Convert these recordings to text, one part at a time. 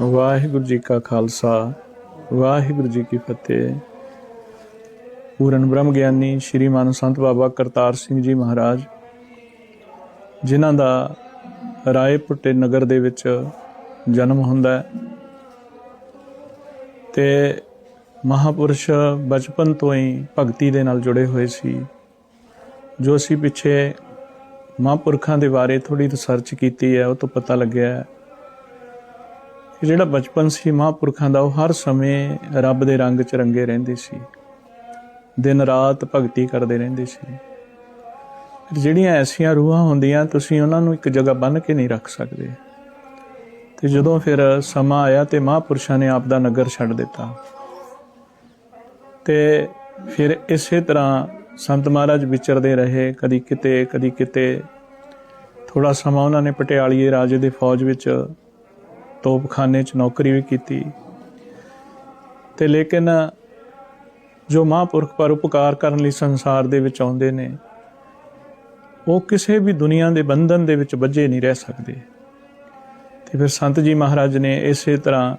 ਵਾਹਿਗੁਰੂ ਜੀ ਕਾ ਖਾਲਸਾ, ਵਾਹਿਗੁਰੂ ਜੀ ਕੀ ਫਤਿਹ। ਪੂਰਨ ਬ੍ਰਹਮ ਗਿਆਨੀ ਸ਼੍ਰੀ ਮਨ ਸੰਤ ਬਾਬਾ ਕਰਤਾਰ ਸਿੰਘ ਜੀ ਮਹਾਰਾਜ, ਜਿਨ੍ਹਾਂ ਦਾ ਰਾਏਪੁੱਟੇ ਨਗਰ ਦੇ ਵਿੱਚ ਜਨਮ ਹੁੰਦਾ ਹੈ ਤੇ ਮਹਾਪੁਰਸ਼ ਬਚਪਨ ਤੋਂ ਹੀ ਭਗਤੀ ਦੇ ਨਾਲ ਜੁੜੇ ਹੋਏ ਸੀ, ਜੋ ਅਸੀਂ ਪਿੱਛੇ ਮਹਾਂਪੁਰਖਾਂ ਦੇ ਬਾਰੇ ਥੋੜੀ ਰਿਸਰਚ ਕੀਤੀ ਹੈ, ਉਹ ਤੋਂ ਪਤਾ ਲੱਗਿਆ ਕਿ ਜਿਹੜਾ ਬਚਪਨ ਸੀ ਮਹਾਂਪੁਰਖਾਂ ਦਾ, ਉਹ ਹਰ ਸਮੇਂ ਰੱਬ ਦੇ ਰੰਗ 'ਚ ਰੰਗੇ ਰਹਿੰਦੇ ਸੀ। ਦਿਨ ਰਾਤ ਭਗਤੀ ਕਰਦੇ ਰਹਿੰਦੇ ਸੀ। ਜਿਹੜੀਆਂ ਐਸੀਆਂ ਰੂਹਾਂ ਹੁੰਦੀਆਂ, ਤੁਸੀਂ ਉਹਨਾਂ ਨੂੰ ਇੱਕ ਜਗ੍ਹਾ ਬੰਨ ਕੇ ਨਹੀਂ ਰੱਖ ਸਕਦੇ। ਤੇ ਜਦੋਂ ਫਿਰ ਸਮਾਂ ਆਇਆ ਤੇ ਮਹਾਂਪੁਰਸ਼ਾਂ ਨੇ ਆਪ ਦਾ ਨਗਰ ਛੱਡ ਦਿੱਤਾ। ਤੇ ਫਿਰ ਇਸੇ ਤਰ੍ਹਾਂ ਸੰਤ ਮਹਾਰਾਜ ਵਿਚਰਦੇ ਰਹੇ, ਕਦੀ ਕਿਤੇ ਕਦੀ ਕਿਤੇ। ਥੋੜਾ ਸਮਾਂ ਉਹਨਾਂ ਨੇ ਪਟਿਆਲੀਏ ਰਾਜੇ ਦੇ ਫੌਜ ਵਿੱਚ ਤੋਪਖਾਨੇ 'ਚ ਨੌਕਰੀ ਵੀ ਕੀਤੀ। ਤੇ ਲੇਕਿਨ ਜੋ ਮਹਾਂਪੁਰਖ ਪਰ ਉਪਕਾਰ ਕਰਨ ਲਈ ਸੰਸਾਰ ਦੇ ਵਿੱਚ ਆਉਂਦੇ ਨੇ, ਉਹ ਕਿਸੇ ਵੀ ਦੁਨੀਆ ਦੇ ਬੰਧਨ ਦੇ ਵਿੱਚ ਵੱਜੇ ਨਹੀਂ ਰਹਿ ਸਕਦੇ। ਤੇ ਫਿਰ ਸੰਤ ਜੀ ਮਹਾਰਾਜ ਨੇ ਇਸੇ ਤਰ੍ਹਾਂ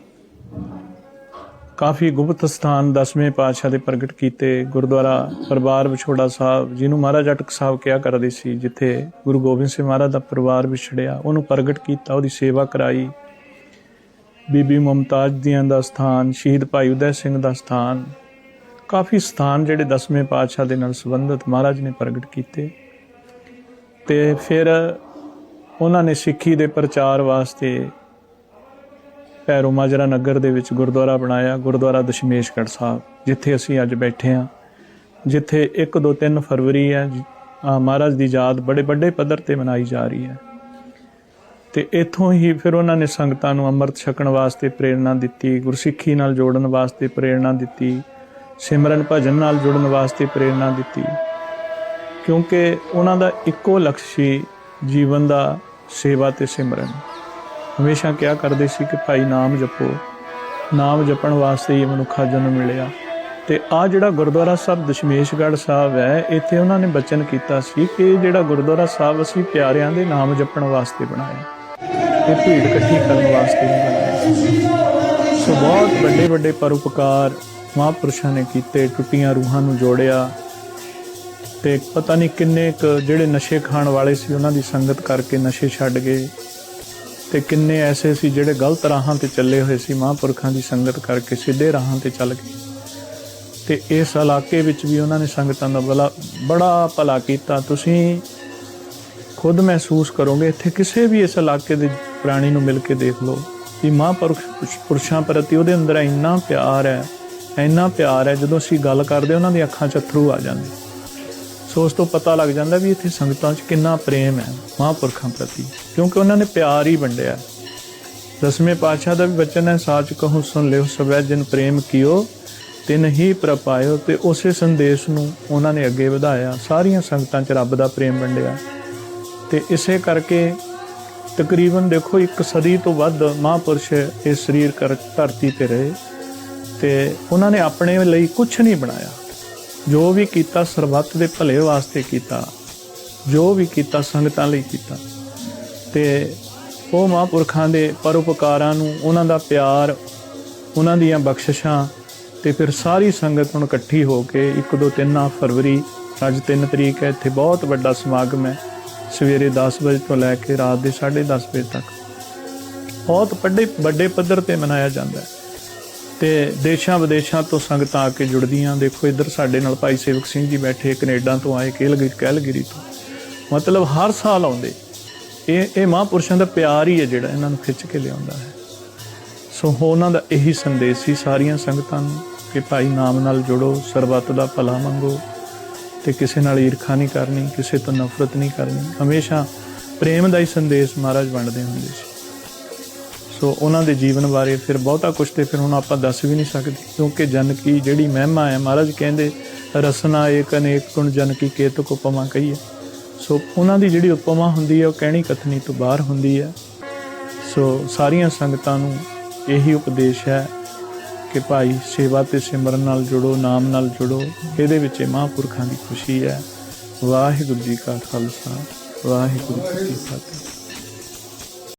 ਕਾਫੀ ਗੁਪਤ ਸਥਾਨ ਦਸਵੇਂ ਪਾਤਸ਼ਾਹ ਦੇ ਪ੍ਰਗਟ ਕੀਤੇ, ਗੁਰਦੁਆਰਾ ਪਰਿਵਾਰ ਵਿਛੋੜਾ ਸਾਹਿਬ, ਜਿਹਨੂੰ ਮਹਾਰਾਜ ਅਟਕ ਸਾਹਿਬ ਕਿਹਾ ਕਰਦੇ ਸੀ, ਜਿੱਥੇ ਗੁਰੂ ਗੋਬਿੰਦ ਸਿੰਘ ਮਹਾਰਾਜ ਦਾ ਪਰਿਵਾਰ ਵਿਛੜਿਆ, ਉਹਨੂੰ ਪ੍ਰਗਟ ਕੀਤਾ, ਉਹਦੀ ਸੇਵਾ ਕਰਾਈ। ਬੀਬੀ ਮੁਮਤਾਜ ਦੀਆਂ ਦਾ ਸਥਾਨ, ਸ਼ਹੀਦ ਭਾਈ ਉਦੈ ਸਿੰਘ ਦਾ ਸਥਾਨ, ਕਾਫੀ ਸਥਾਨ ਜਿਹੜੇ ਦਸਵੇਂ ਪਾਤਸ਼ਾਹ ਦੇ ਨਾਲ ਸੰਬੰਧਿਤ ਮਹਾਰਾਜ ਨੇ ਪ੍ਰਗਟ ਕੀਤੇ। ਤੇ ਫਿਰ ਉਹਨਾਂ ਨੇ ਸਿੱਖੀ ਦੇ ਪ੍ਰਚਾਰ ਵਾਸਤੇ ਭੈਰੋ ਮਾਜਰਾ ਨਗਰ ਦੇ ਵਿੱਚ ਗੁਰਦੁਆਰਾ ਬਣਾਇਆ, ਗੁਰਦੁਆਰਾ ਦਸ਼ਮੇਸ਼ਗੜ੍ਹ ਸਾਹਿਬ, ਜਿੱਥੇ ਅਸੀਂ ਅੱਜ ਬੈਠੇ ਹਾਂ। ਜਿੱਥੇ 1 2 3 ਫਰਵਰੀ ਹੈ ਮਹਾਰਾਜ ਦੀ ਯਾਦ ਬੜੇ ਵੱਡੇ ਪੱਧਰ ਤੇ ਮਨਾਈ ਜਾ ਰਹੀ ਹੈ। ਤੇ ਇੱਥੋਂ ਹੀ ਫਿਰ ਉਹਨਾਂ ਨੇ ਸੰਗਤਾਂ ਨੂੰ ਅੰਮ੍ਰਿਤ ਛਕਣ ਵਾਸਤੇ ਪ੍ਰੇਰਣਾ ਦਿੱਤੀ, ਗੁਰਸਿੱਖੀ ਨਾਲ ਜੋੜਨ ਵਾਸਤੇ ਪ੍ਰੇਰਣਾ ਦਿੱਤੀ, ਸਿਮਰਨ ਭਜਨ ਨਾਲ ਜੁੜਨ ਵਾਸਤੇ ਪ੍ਰੇਰਣਾ ਦਿੱਤੀ। ਕਿਉਂਕਿ ਉਹਨਾਂ ਦਾ ਇੱਕੋ ਲਕਸ਼ ਸੀ ਜੀਵਨ ਦਾ ਸੇਵਾ ਤੇ ਸਿਮਰਨ। ਹਮੇਸ਼ਾ ਕਿਹਾ ਕਰਦੇ ਸੀ ਕਿ ਭਾਈ ਨਾਮ ਜਪੋ, ਨਾਮ ਜਪਣ ਵਾਸਤੇ ਹੀ ਮਨੁੱਖਾ ਜਨਮ ਮਿਲਿਆ। ਤੇ ਆ ਜਿਹੜਾ ਗੁਰਦੁਆਰਾ ਸਾਹਿਬ ਦਸ਼ਮੇਸ਼ਗੜ੍ਹ ਸਾਹਿਬ ਹੈ, ਇੱਥੇ ਉਹਨਾਂ ਨੇ ਬਚਨ ਕੀਤਾ ਸੀ ਕਿ ਜਿਹੜਾ ਗੁਰਦੁਆਰਾ ਸਾਹਿਬ ਅਸੀਂ ਪਿਆਰਿਆਂ ਦੇ ਨਾਮ ਜਪਣ ਵਾਸਤੇ ਬਣਾਇਆ। ਇਹ ਭੀੜ ਇਕੱਠੀ ਕਰਨ ਵਾਸਤੇ ਨਹੀਂ ਬਣਾਇਆ। ਸੋ ਬਹੁਤ ਵੱਡੇ ਵੱਡੇ ਪਰਉਪਕਾਰ ਮਹਾਂਪੁਰਸ਼ਾਂ ਨੇ ਕੀਤੇ, ਟੁੱਟੀਆਂ ਰੂਹਾਂ ਨੂੰ ਜੋੜਿਆ ਤੇ ਪਤਾ ਨਹੀਂ ਕਿੰਨੇ ਕੁ ਜਿਹੜੇ ਨਸ਼ੇ ਖਾਣ ਵਾਲੇ ਸੀ ਉਹਨਾਂ ਦੀ ਸੰਗਤ ਕਰਕੇ ਨਸ਼ੇ ਛੱਡ ਗਏ ਤੇ ਕਿੰਨੇ ਐਸੇ ਸੀ ਜਿਹੜੇ ਗਲਤ ਰਾਹਾਂ ਤੇ ਚੱਲੇ ਹੋਏ ਸੀ, ਮਹਾਂਪੁਰਖਾਂ ਦੀ ਸੰਗਤ ਕਰਕੇ ਸਿੱਧੇ ਰਾਹਾਂ ਤੇ ਚੱਲ ਗਏ। ਤੇ ਇਸ ਇਲਾਕੇ ਵਿੱਚ ਵੀ ਉਹਨਾਂ ਨੇ ਸੰਗਤਾਂ ਦਾ ਬੜਾ ਬੜਾ ਭਲਾ ਕੀਤਾ। ਤੁਸੀਂ ਖੁਦ ਮਹਿਸੂਸ ਕਰੋਗੇ, ਇੱਥੇ ਕਿਸੇ ਵੀ ਇਸ ਇਲਾਕੇ ਦੇ ਪ੍ਰਾਣੀ ਨੂੰ ਮਿਲ ਕੇ ਦੇਖ ਲਓ ਕਿ ਮਹਾਂਪੁਰਸ਼ ਪੁਰਸ਼ਾਂ ਪ੍ਰਤੀ ਉਹਦੇ ਅੰਦਰ ਇੰਨਾ ਪਿਆਰ ਹੈ, ਇੰਨਾ ਪਿਆਰ ਹੈ, ਜਦੋਂ ਅਸੀਂ ਗੱਲ ਕਰਦੇ, ਉਹਨਾਂ ਦੀਆਂ ਅੱਖਾਂ 'ਚ ਅਥਰੂ ਆ ਜਾਂਦੇ। ਸੋ ਉਸ ਤੋਂ ਪਤਾ ਲੱਗ ਜਾਂਦਾ ਵੀ ਇੱਥੇ ਸੰਗਤਾਂ 'ਚ ਕਿੰਨਾ ਪ੍ਰੇਮ ਹੈ ਮਹਾਂਪੁਰਖਾਂ ਪ੍ਰਤੀ, ਕਿਉਂਕਿ ਉਹਨਾਂ ਨੇ ਪਿਆਰ ਹੀ ਵੰਡਿਆ ਦਸਵੇਂ ਪਾਤਸ਼ਾਹ ਦਾ ਵੀ ਬਚਨ ਹੈ, ਸਾਚ ਕਹੋ, ਸੁਣ ਲਿਓ, ਸਵੈ ਜਿਨ ਪ੍ਰੇਮ ਕੀਓ, ਤਿਨ ਹੀ ਪ੍ਰਪਾਇਓ ਤੇ ਉਸੇ ਸੰਦੇਸ਼ ਨੂੰ ਉਹਨਾਂ ਨੇ ਅੱਗੇ ਵਧਾਇਆ। ਸਾਰੀਆਂ ਸੰਗਤਾਂ 'ਚ ਰੱਬ ਦਾ ਪ੍ਰੇਮ ਵੰਡਿਆ। ਤੇ ਇਸੇ ਕਰਕੇ ਤਕਰੀਬਨ ਦੇਖੋ ਇੱਕ ਸਦੀ ਤੋਂ ਵੱਧ ਮਹਾਂਪੁਰਸ਼ ਇਸ ਸਰੀਰ ਕਰ ਧਰਤੀ ਤੇ ਰਹੇ ਤੇ ਉਹਨਾਂ ਨੇ ਆਪਣੇ ਲਈ ਕੁਝ ਨਹੀਂ ਬਣਾਇਆ। ਜੋ ਵੀ ਕੀਤਾ ਸਰਬੱਤ ਦੇ ਭਲੇ ਵਾਸਤੇ ਕੀਤਾ, ਜੋ ਵੀ ਕੀਤਾ ਸੰਗਤਾਂ ਲਈ ਕੀਤਾ। ਤੇ ਉਹ ਮਹਾਂਪੁਰਖਾਂ ਦੇ ਪਰਉਪਕਾਰਾਂ ਨੂੰ ਉਹਨਾਂ ਦਾ ਪਿਆਰ, ਉਹਨਾਂ ਦੀਆਂ ਬਖਸ਼ਿਸ਼ਾਂ ਤੇ ਫਿਰ ਸਾਰੀ ਸੰਗਤ ਹੁਣ ਇਕੱਠੀ ਹੋ ਕੇ 1 2 3 ਫਰਵਰੀ, ਅੱਜ 3 ਤਰੀਕ ਹੈ, ਇੱਥੇ ਬਹੁਤ ਵੱਡਾ ਸਮਾਗਮ ਹੈ। ਸਵੇਰੇ 10 ਵਜੇ ਤੋਂ ਲੈ ਕੇ ਰਾਤ ਦੇ 10:30 ਵਜੇ ਤੱਕ। ਬਹੁਤ ਵੱਡੇ ਵੱਡੇ ਪੱਧਰ ਤੇ ਮਨਾਇਆ ਜਾਂਦਾ ਹੈ। ਤੇ ਦੇਸ਼ਾਂ ਵਿਦੇਸ਼ਾਂ ਤੋਂ ਸੰਗਤਾਂ ਆ ਕੇ ਜੁੜਦੀਆਂ। ਦੇਖੋ ਇੱਧਰ ਸਾਡੇ ਨਾਲ ਭਾਈ ਸੇਵਕ ਸਿੰਘ ਜੀ ਬੈਠੇ ਕੈਨੇਡਾ ਤੋਂ ਆਏ ਕੇਲਗਿਰੀ ਕੈਲਗਿਰੀ ਤੋਂ। ਮਤਲਬ ਹਰ ਸਾਲ ਆਉਂਦੇ। ਇਹ ਇਹ ਮਹਾਂਪੁਰਸ਼ਾਂ ਦਾ ਪਿਆਰ ਹੀ ਹੈ ਜਿਹੜਾ ਇਹਨਾਂ ਨੂੰ ਖਿੱਚ ਕੇ ਲਿਆਉਂਦਾ ਹੈ। ਸੋ ਉਹਨਾਂ ਦਾ ਇਹੀ ਸੰਦੇਸ਼ ਸੀ ਸਾਰੀਆਂ ਸੰਗਤਾਂ ਨੂੰ ਕਿ ਭਾਈ ਨਾਮ ਨਾਲ ਜੁੜੋ, ਸਰਬੱਤ ਦਾ ਭਲਾ ਮੰਗੋ। ਤੇ ਕਿਸੇ ਨਾਲ ਈਰਖਾ ਨਹੀਂ ਕਰਨੀ, ਕਿਸੇ ਤੋਂ ਨਫ਼ਰਤ ਨਹੀਂ ਕਰਨੀ। ਹਮੇਸ਼ਾ ਪ੍ਰੇਮ ਦਾ ਹੀ ਸੰਦੇਸ਼ ਮਹਾਰਾਜ ਵੰਡਦੇ ਹੁੰਦੇ ਸੀ। ਸੋ ਉਹਨਾਂ ਦੇ ਜੀਵਨ ਬਾਰੇ ਫਿਰ ਬਹੁਤਾ ਕੁਝ ਤੇ ਫਿਰ ਹੁਣ ਆਪਾਂ ਦੱਸ ਵੀ ਨਹੀਂ ਸਕਦੇ, ਕਿਉਂਕਿ ਜਨ ਕੀ ਜਿਹੜੀ ਮਹਿਮਾ ਹੈ, ਮਹਾਰਾਜ ਕਹਿੰਦੇ, ਰਸਨਾ ਏਕ ਅਨੇਕ ਗੁਣ ਜਨ ਕੀ ਕੇਤਕ ਉਪਮਾ ਕਹੀਏ। ਸੋ ਉਹਨਾਂ ਦੀ ਜਿਹੜੀ ਉਪਮਾ ਹੁੰਦੀ ਹੈ, ਉਹ ਕਹਿਣੀ ਕਥਨੀ ਤੋਂ ਬਾਹਰ ਹੁੰਦੀ ਹੈ। ਸੋ ਸਾਰੀਆਂ ਸੰਗਤਾਂ ਨੂੰ ਇਹੀ ਉਪਦੇਸ਼ ਹੈ ਕਿ ਭਾਈ ਸੇਵਾ ਤੇ ਸਿਮਰਨ ਨਾਲ ਜੁੜੋ, ਨਾਮ ਨਾਲ ਜੁੜੋ। ਇਹਦੇ ਵਿੱਚ ਮਹਾਂਪੁਰਖਾਂ ਦੀ ਖੁਸ਼ੀ ਹੈ। ਵਾਹਿਗੁਰੂ ਜੀ ਕਾ ਖਾਲਸਾ, ਵਾਹਿਗੁਰੂ ਜੀ ਕੀ ਫਤਿਹ।